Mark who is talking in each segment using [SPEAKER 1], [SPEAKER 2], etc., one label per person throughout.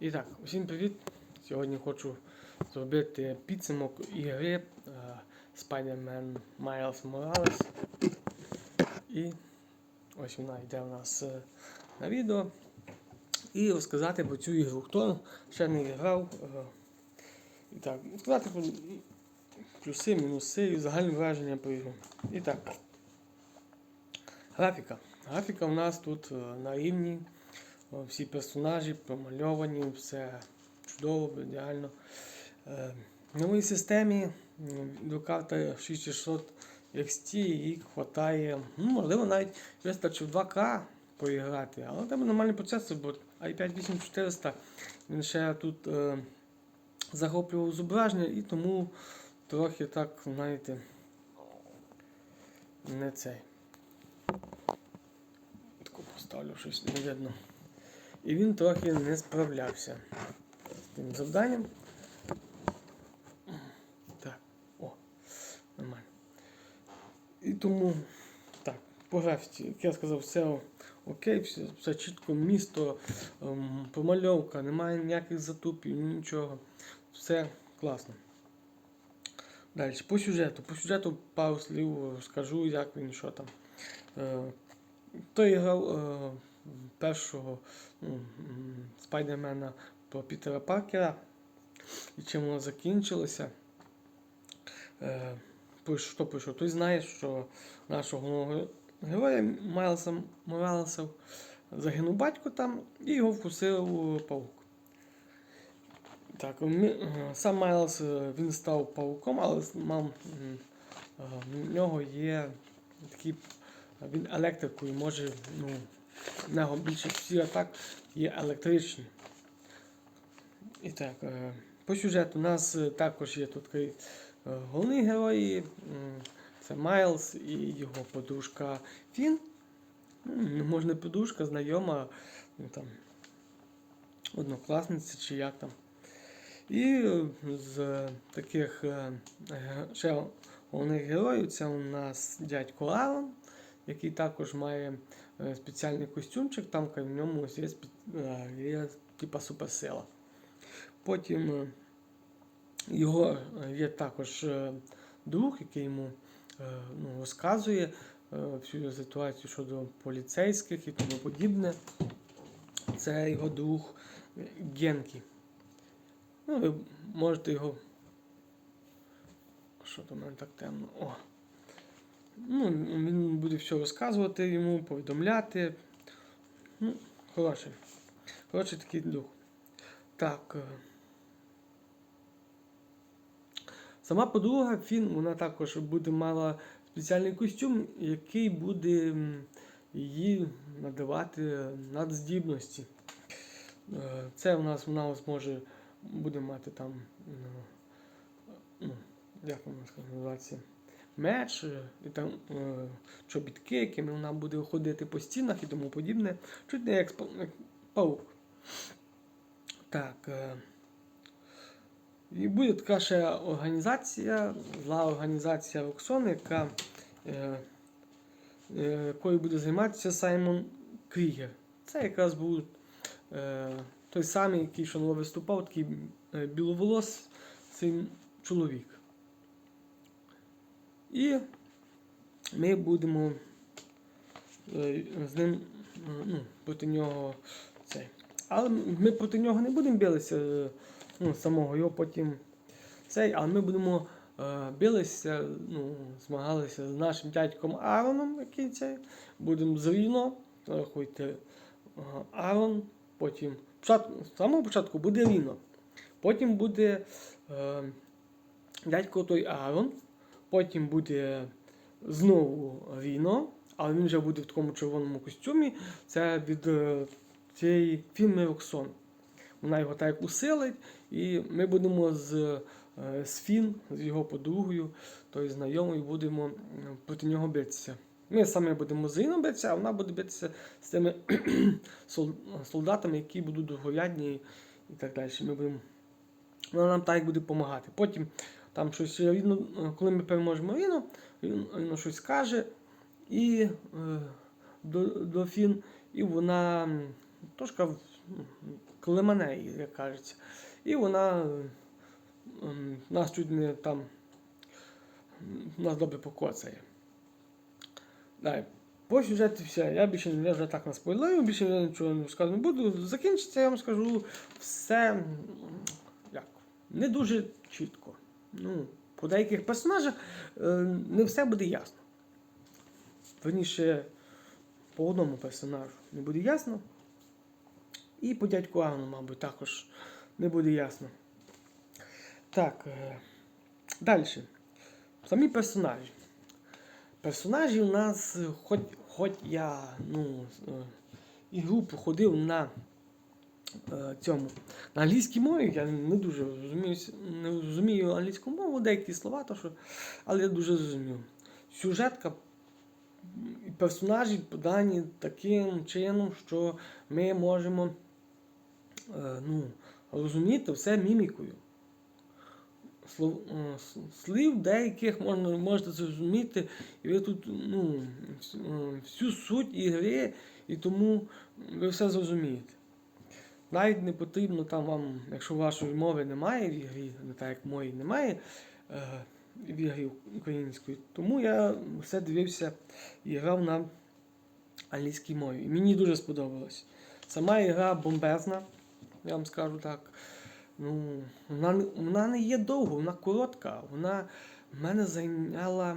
[SPEAKER 1] І так, усім привіт! Сьогодні хочу зробити підсумок ігри е, Spider-Man Miles Morales. І ось вона йде у нас е, на відео. І розказати про цю ігру. Хто ще не грав. е, І так, сказати про плюси, мінуси і загальне враження про ігру. І так. Графіка. Графіка у нас тут на рівні. Всі персонажі промальовані, все чудово, ідеально. Е, В новій системі до карти 6600 XT їй хватає, ну, можливо, навіть вистачив 2К поіграти, але там нормальний процесор, бо i5 8400 він ще тут е, захоплював зображення і тому трохи так, знаєте, не цей. Таку поставлю щось не видно. І він трохи не справлявся з тим завданням. Так, о, нормально. І тому, так, по графіці, як я сказав, все окей, все, все чітко, місто, ем, помальовка, немає ніяких затупів, нічого. Все класно. Далі, по сюжету. По сюжету пару слів скажу, як він, що там. Е, той грав е, першого ну, спайдермена про Пітера Паркера. І чим воно закінчилося. Е, що пишу? Той знає, що нашого головного героя Майлса Моралеса загинув батько там і його вкусив паук. Так, е, сам Майлз е, він став пауком, але з- мав, м, е, в нього є такий він електрикою може, ну, нього більше всі атак є електричні. І так, е, по сюжету у нас також є тут е, головні герої. Це Майлз і його подружка Фін. Може подружка, знайома, ну, там, однокласниця чи як там. І е, з таких ще головних героїв це у нас дядько Алан, який також має е, спеціальний костюмчик, там в ньому є, є типа суперсила. Потім е, його е, є також друг, який йому ну, розказує всю ситуацію щодо поліцейських і тому подібне. Це його друг Генкі. Ну, ви можете його. Що в мене так темно? О. Ну, він буде все розказувати йому, повідомляти. Ну, хороший. Хороший такий дух. Так. е. Сама подруга Фін, вона також буде мала спеціальний костюм, який буде їй надавати надздібності. Е, Це у нас вона зможе буде мати там, ну, ну, як воно називається, меч, е, і там е, чобітки, якими вона буде ходити по стінах і тому подібне. Чуть не як, паук. Так. е, І буде така ще організація, зла організація Роксон, яка якою буде займатися Саймон Крігер. Це якраз був е, той самий, який що виступав, такий е, біловолосий чоловік. І ми будемо е, з ним е, ну, проти нього цей. Але ми проти нього не будемо билися е, ну, самого його потім цей, але ми будемо е, билися, ну, змагалися з нашим дядьком Аароном, який цей. Будемо з Ріно, рахуйте Аарон, потім спочатку, з самого початку буде Ріно, потім буде е, дядько той Аарон, потім буде знову Ріно, але він вже буде в такому червоному костюмі. Це від е, цієї фірми Роксон. Вона його так усилить, і ми будемо з, е, з Фін, з його подругою, тою знайомою, будемо проти нього битися. Ми саме будемо з Ріном битися, а вона буде битися з тими солдатами, які будуть другорядні і так далі. Ми будемо, вона нам так буде допомагати. Потім там щось е, коли ми переможемо Ріно, він, він щось скаже і е, до, до Фін, і вона трошки мене, як кажеться. І вона е, нас чуть не там нас добре покоцає. Далі. По сюжету все. Я більше я вже так наспойлерю, більше я нічого не скажу не буду. Закінчиться, я вам скажу, все як, не дуже чітко. Ну, по деяких персонажах е, не все буде ясно. Верніше, по одному персонажу не буде ясно. І по дядьку Агну, мабуть, також не буде ясно. Так. Е, далі. Самі персонажі. Персонажі у нас, хоч, хоч я ну, е, ігру проходив на цьому на англійській мові, я не дуже розумію, не розумію англійську мову, деякі слова, то що, але я дуже зрозумів. Сюжетка і персонажі подані таким чином, що ми можемо е, ну, розуміти все мімікою. Е, слів деяких можна можете зрозуміти, і ви тут ну, е, всю суть ігри, і тому ви все зрозумієте. Навіть не потрібно там вам, якщо вашої мови немає в ігрі, не так як моєї немає е, в ігрі української, тому я все дивився і грав на англійській мові. І мені дуже сподобалось. Сама ігра бомбезна, я вам скажу так. Ну, вона, вона не є довго, вона коротка. Вона в мене зайняла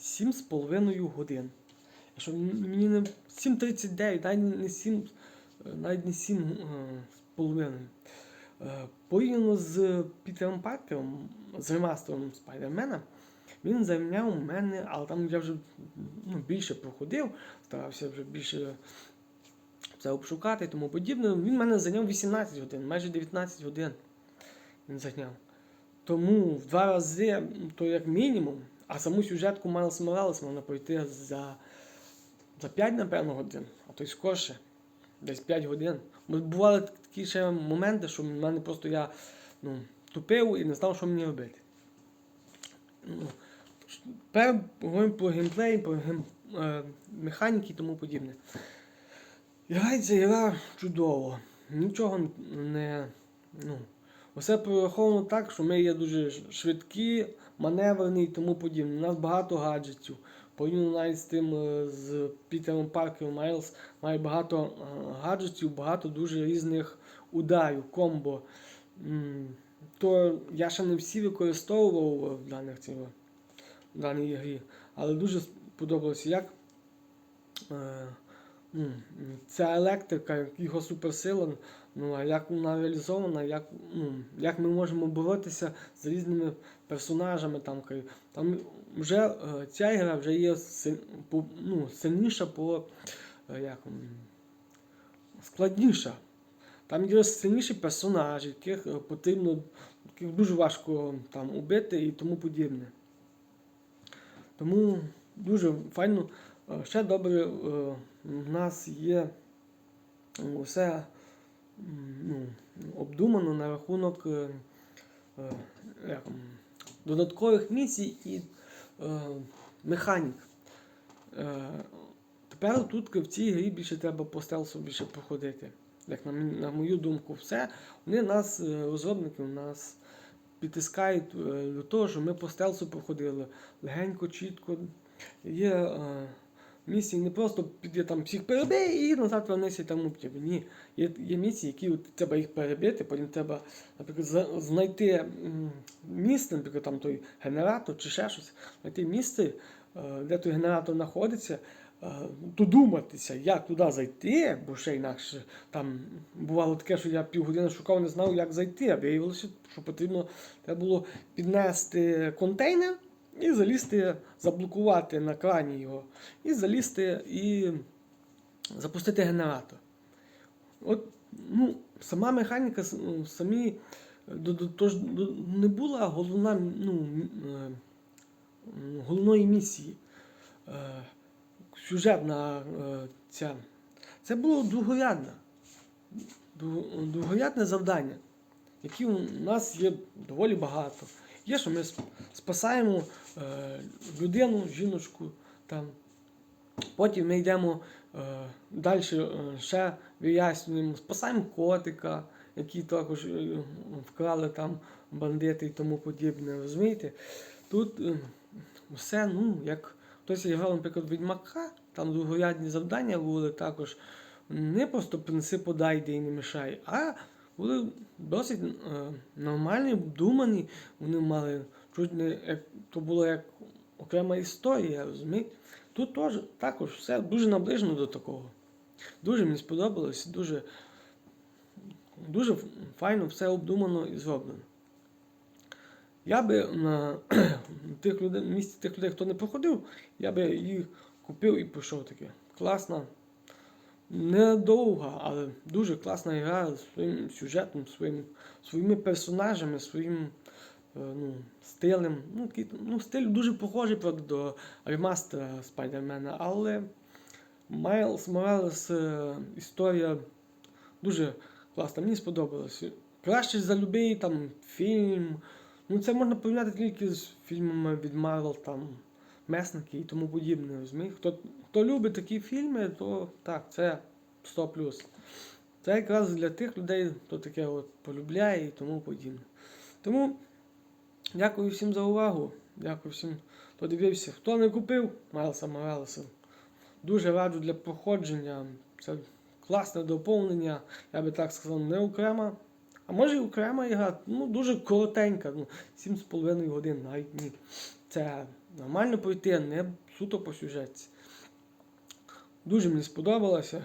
[SPEAKER 1] 7,5 годин. Якщо мені не 7,39, навіть не 7, е, навіть не 7 е. Е, Порівняно з Пітером Паркером, з ремастером Спайдермена, він зайняв у мене, але там я вже ну, більше проходив, старався вже більше це обшукати і тому подібне. Він мене зайняв 18 годин, майже 19 годин він зайняв. Тому в два рази, то як мінімум, а саму сюжетку Майлз Моралес можна пройти за, за 5, напевно, годин, а то й скорше. Десь 5 годин. Бували такі ще моменти, що в мене просто я ну, тупив і не знав, що мені робити. Ну, Тепер говоримо про геймплей, про гейм, е, механіки і тому подібне. Грається гра чудово. Нічого не. Ну, усе прораховано так, що ми є дуже швидкі, маневрені і тому подібне. У нас багато гаджетів. Порівняно навіть з тим е, з Пітером Паркером Майлз має багато е, гаджетів, багато дуже різних ударів, комбо. То я ще не всі використовував в даних в даній грі, але дуже сподобалося, як. Е, ця електрика, його суперсила, ну, як вона реалізована, як, ну, як ми можемо боротися з різними персонажами. Там, там вже е, ця ігра вже є ну, сильніша по е, як, складніша. Там є сильніші персонажі, яких е, потрібно, яких дуже важко там убити і тому подібне. Тому дуже файно. Ще добре, в нас є все ну, обдумано на рахунок як, додаткових місій і механік. Е, Тепер тут в цій грі більше треба по стелсу більше проходити. Як на, на мою думку, все. Вони нас, е, розробники, нас підтискають е, до того, що ми по стелсу проходили легенько, чітко. Є е, місії не просто піти там всіх перебий і назад вернися і тому. Ні. Є, є місії, які от, треба їх перебити, потім треба, наприклад, знайти місце, наприклад, там той генератор чи ще щось, знайти місце, е, де той генератор знаходиться, е, додуматися, як туди зайти, бо ще інакше там бувало таке, що я півгодини шукав, не знав, як зайти, а виявилося, що потрібно треба було піднести контейнер і залізти, заблокувати на крані його, і залізти і запустити генератор. От, ну, сама механіка, ну, самі тож, не була головна, ну, е, головної місії. Е, сюжетна е, ця. Це було другорядне. Дру- Другорядне завдання, які у нас є доволі багато. Є, що ми спасаємо людину, жіночку. Там. Потім ми йдемо Далі ще вияснюємо, спасаємо котика, який також е, вкрали там бандити і тому подібне. Розумієте? Тут е, все, ну, як хтось грав, наприклад, Відьмака, там другорядні завдання були також не просто принеси подай, де і не мішай, а були досить е, нормальні, обдумані. Вони мали чуть не як то було як окрема історія, розумієте? Тут теж також все дуже наближено до такого. Дуже мені сподобалось, дуже, дуже файно все обдумано і зроблено. Я би на тих людей, місці тих людей, хто не проходив, я би їх купив і пішов таке. Класна. Недовга, але дуже класна гра з своїм сюжетом, своїм, своїми персонажами, своїм е, ну, стилем. Ну, такий, ну, стиль дуже похожий правда, до ремастера Спайдермена, але Майлз Моралес е, історія дуже класна. Мені сподобалось. Краще за будь-який там фільм. Ну, це можна порівняти тільки з фільмами від Марвел, там Месники і тому подібне. розумієте? Хто, хто любить такі фільми, то так, це 100 Це якраз для тих людей, хто таке от полюбляє і тому подібне. Тому дякую всім за увагу. Дякую всім, хто дивився. Хто не купив Майлса Моралеса, дуже раджу для проходження. Це класне доповнення, я би так сказав, не окрема. А може і окрема ігра, ну дуже коротенька, ну, 7,5 годин, навіть ні. Це нормально пройти, не суто по сюжетці. Дуже мені сподобалося.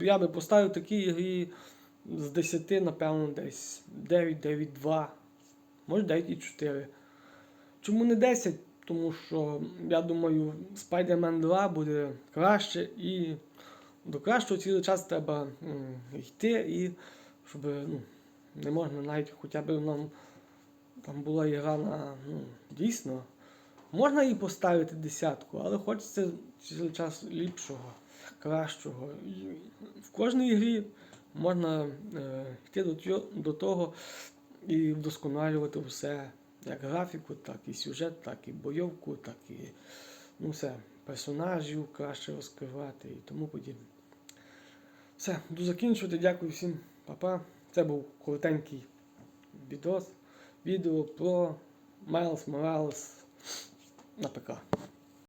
[SPEAKER 1] Я би поставив такі ігрі з 10, напевно, десь 9, 9, 2, може 9,4. Чому не 10? Тому що, я думаю, Spider-Man 2 буде краще і до кращого цілий час треба йти і щоб ну, не можна навіть хоча б нам там була ігра на ну, дійсно. Можна їй поставити десятку, але хочеться цілий час ліпшого, кращого. В кожній грі можна е, йти до, до того і вдосконалювати все. Як графіку, так і сюжет, так і бойовку, так і ну, все, персонажів краще розкривати і тому подібне. Все, буду закінчувати. Дякую всім, Па-па. Це був коротенький відос, відео про Miles Morales на ПК.